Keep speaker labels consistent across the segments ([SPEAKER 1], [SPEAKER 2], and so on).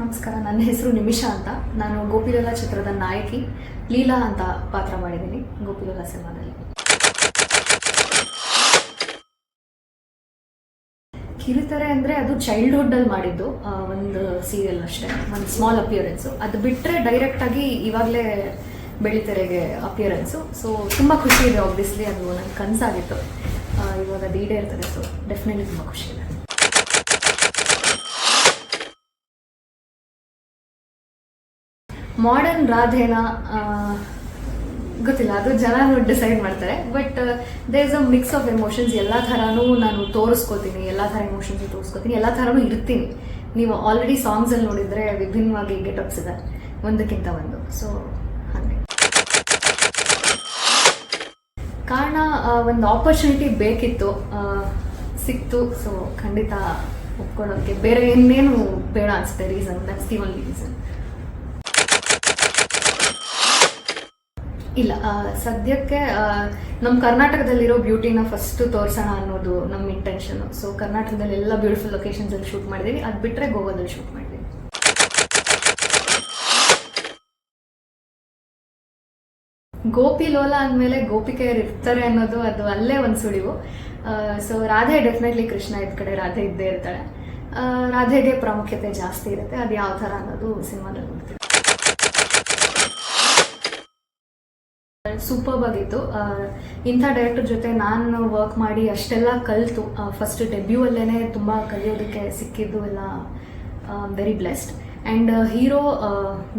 [SPEAKER 1] ನಮಸ್ಕಾರ, ನನ್ನ ಹೆಸರು ನಿಮಿಷಾ ಅಂತ. ನಾನು ಗೋಪಿಲೋಲ ಚಿತ್ರದ ನಾಯಕಿ, ಲೀಲಾ ಅಂತ ಪಾತ್ರ ಮಾಡಿದ್ದೀನಿ, ಗೋಪಿಲೋಲ ಸಿನಿಮಾದಲ್ಲಿ. ಕಿರುತೆರೆ ಅಂದರೆ ಅದು ಚೈಲ್ಡ್ಹುಡ್ ಅಲ್ಲಿ ಮಾಡಿದ್ದು ಒಂದು ಸೀರಿಯಲ್ ಅಷ್ಟೇ, ಒಂದು ಸ್ಮಾಲ್ ಅಪಿಯರೆನ್ಸು ಅದು ಬಿಟ್ಟರೆ ಡೈರೆಕ್ಟಾಗಿ ಇವಾಗಲೇ ಬೆಳಿತೆರೆಗೆ ಅಪಿಯರೆನ್ಸು ಸೊ ತುಂಬ ಖುಷಿ ಇದೆ ಆಬ್ವಿಯಸ್ಲಿ ಅದು ನನ್ನ ಕನಸಾಗಿತ್ತು. ಇವಾಗ ಅದು ಈಡೇರ್ತದೆ ಸೊ ಡೆಫಿನೆಟ್ಲಿ ತುಂಬ ಖುಷಿ ಇದೆ. ಮಾಡರ್ನ್ ರಾಧೇನ ಗೊತ್ತಿಲ್ಲ, ಅದು ಜನ ಡಿಸೈಡ್ ಮಾಡ್ತಾರೆ but they is a mix of emotions ಎಲ್ಲ ಥರನೂ ನಾನು ತೋರಿಸ್ಕೋತೀನಿ, ಎಲ್ಲ ಥರ ಎಮೋಷನ್ಸ್ ತೋರಿಸ್ಕೋತೀನಿ, ಎಲ್ಲ ಥರನೂ ಇರ್ತೀನಿ. ನೀವು ಆಲ್ರೆಡಿ ಸಾಂಗ್ಸಲ್ಲಿ ನೋಡಿದರೆ ವಿಭಿನ್ನವಾಗಿ ಗೆಟಪ್ಸ್ ಇದೆ, ಒಂದಕ್ಕಿಂತ ಒಂದು. ಸೊ ಹಾಗೆ. ಕಾರಣ ಒಂದು ಆಪರ್ಚುನಿಟಿ ಬೇಕಿತ್ತು ಸಿಕ್ತು. ಸೊ ಖಂಡಿತ ಒಪ್ಕೊಳ್ಳೋಕ್ಕೆ ಬೇರೆ ಇನ್ನೇನು ಬೇಡ ಅನಿಸುತ್ತೆ reason that's the one reason ಇಲ್ಲ ಸದ್ಯಕ್ಕೆ ನಮ್ಮ ಕರ್ನಾಟಕದಲ್ಲಿರೋ ಬ್ಯೂಟಿನ ಫಸ್ಟ್ ತೋರಿಸೋಣ ಅನ್ನೋದು ನಮ್ಮ ಇಂಟೆನ್ಷನ್ ಸೊ ಕರ್ನಾಟಕದಲ್ಲಿ ಎಲ್ಲ ಬ್ಯೂಟಿಫುಲ್ ಲೊಕೇಶನ್ಸ್ ಅಲ್ಲಿ ಶೂಟ್ ಮಾಡಿದೀವಿ. ಅದು ಬಿಟ್ಟರೆ ಗೋವಾದಲ್ಲಿ ಶೂಟ್ ಮಾಡಿದ್ವಿ. ಗೋಪಿ ಲೋಲ ಅಂದಮೇಲೆ ಗೋಪಿಕೆಯರು ಇರ್ತಾರೆ ಅನ್ನೋದು ಅದು ಅಲ್ಲೇ ಒಂದು ಸುಳಿವು. ಸೊ ರಾಧೆ ಡೆಫಿನೆಟ್ಲಿ ಕೃಷ್ಣ ಇದ್ ಕಡೆ ರಾಧೆ ಇದ್ದೇ ಇರ್ತಾಳೆ. ರಾಧೆಗೆ ಪ್ರಾಮುಖ್ಯತೆ ಜಾಸ್ತಿ ಇರುತ್ತೆ. ಅದು ಯಾವ ಥರ ಅನ್ನೋದು ಸಿನಿಮಾದಲ್ಲಿ ಸೂಪರ್ಬ್ ಆಗಿತ್ತು ಇಂಥ ಡೈರೆಕ್ಟರ್ ಜೊತೆ ನಾನು ವರ್ಕ್ ಮಾಡಿ ಅಷ್ಟೆಲ್ಲ ಕಲಿತು. ಫಸ್ಟ್ ಡೆಬ್ಯೂ ಅಲ್ಲೇ ತುಂಬ ಕಲಿಯೋದಕ್ಕೆ ಸಿಕ್ಕಿದ್ದು ಎಲ್ಲ very blessed and hero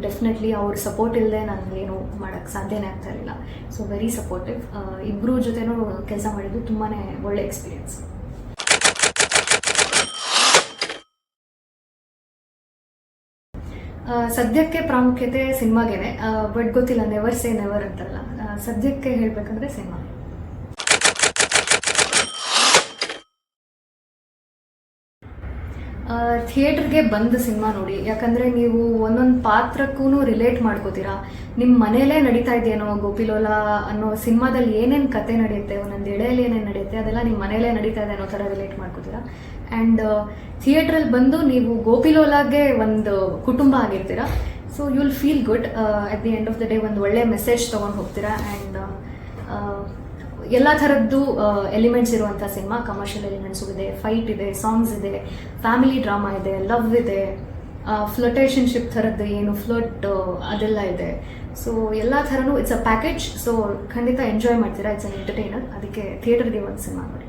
[SPEAKER 1] definitely ಅವ್ರ ಸಪೋರ್ಟ್ ಇಲ್ಲದೆ ನಾನು ಏನು ಮಾಡೋಕ್ಕೆ ಸಾಧ್ಯನೇ ಆಗ್ತಾ ಇರಲಿಲ್ಲ. ಸೊ ವೆರಿ ಸಪೋರ್ಟಿವ್ ಇಬ್ಬರು ಜೊತೆನೂ ಕೆಲಸ ಮಾಡಿದ್ದು ತುಂಬಾ ಒಳ್ಳೆ ಎಕ್ಸ್ಪೀರಿಯನ್ಸ್ ಸದ್ಯಕ್ಕೆ ಪ್ರಾಮುಖ್ಯತೆ ಸಿನಿಮಾಗೇನೆ. ಬಟ್ ಗೊತ್ತಿಲ್ಲ ನೆವರ್ ಸೇ ನೆವರ್ ಅಂತಲ್ಲ. ಸದ್ಯಕ್ಕೆ ಹೇಳ್ಬೇಕಂದ್ರೆ ಸಿನಿಮಾ. ಥಿಯೇಟರ್ಗೆ ಬಂದು ಸಿನಿಮಾ ನೋಡಿ. ಯಾಕಂದ್ರೆ ನೀವು ಒಂದೊಂದು ಪಾತ್ರಕ್ಕೂ ರಿಲೇಟ್ ಮಾಡ್ಕೋತೀರಾ. ನಿಮ್ಮ ಮನೇಲೇ ನಡೀತಾ ಇದೆಯೇನೋ ಗೋಪಿಲೋಲ ಅನ್ನೋ ಸಿನಿಮಾದಲ್ಲಿ ಏನೇನು ಕತೆ ನಡೆಯುತ್ತೆ, ಒಂದೊಂದು ಎಳೆಯಲ್ಲಿ ಏನೇನು ನಡೆಯುತ್ತೆ, ಅದೆಲ್ಲ ನಿಮ್ಮ ಮನೇಲೇ ನಡೀತಾ ಇದೆ ಅನ್ನೋ ಥರ ರಿಲೇಟ್ ಮಾಡ್ಕೋತೀರಾ. ಆ್ಯಂಡ್ ಥಿಯೇಟ್ರಲ್ಲಿ ಬಂದು ನೀವು ಗೋಪಿಲೋಲಾಗೆ ಒಂದು ಕುಟುಂಬ ಆಗಿರ್ತೀರಾ. So you will feel good at the end of the day ಒಂದು ಒಳ್ಳೆ ಮೆಸೇಜ್ ತೊಗೊಂಡು ಹೋಗ್ತೀರಾ. ಆ್ಯಂಡ್ ಎಲ್ಲ ಥರದ್ದು ಎಲಿಮೆಂಟ್ಸ್ ಇರುವಂಥ ಸಿನಿಮಾ ಕಮರ್ಷಿಯಲ್ ಎಲಿಮೆಂಟ್ಸು ಇದೆ ಫೈಟ್ ಇದೆ ಸಾಂಗ್ಸ್ ಇದೆ ಫ್ಯಾಮಿಲಿ ಡ್ರಾಮಾ ಇದೆ ಲವ್ ಇದೆ ಫ್ಲಟೇಷನ್ಶಿಪ್ ಥರದ್ದು ಏನು ಫ್ಲಟ್ ಅದೆಲ್ಲ ಇದೆ. ಸೊ ಎಲ್ಲ ಥರನೂ ಇಟ್ಸ್ ಅ ಪ್ಯಾಕೇಜ್ ಸೊ ಖಂಡಿತ ಎಂಜಾಯ್ ಮಾಡ್ತೀರಾ ಇಟ್ಸ್ ಅನ್ ಎಂಟರ್ಟೈನರ್ ಅದಕ್ಕೆ ಥಿಯೇಟರ್ಗೆ ಒಂದು ಸಿನಿಮಾ ನೋಡಿ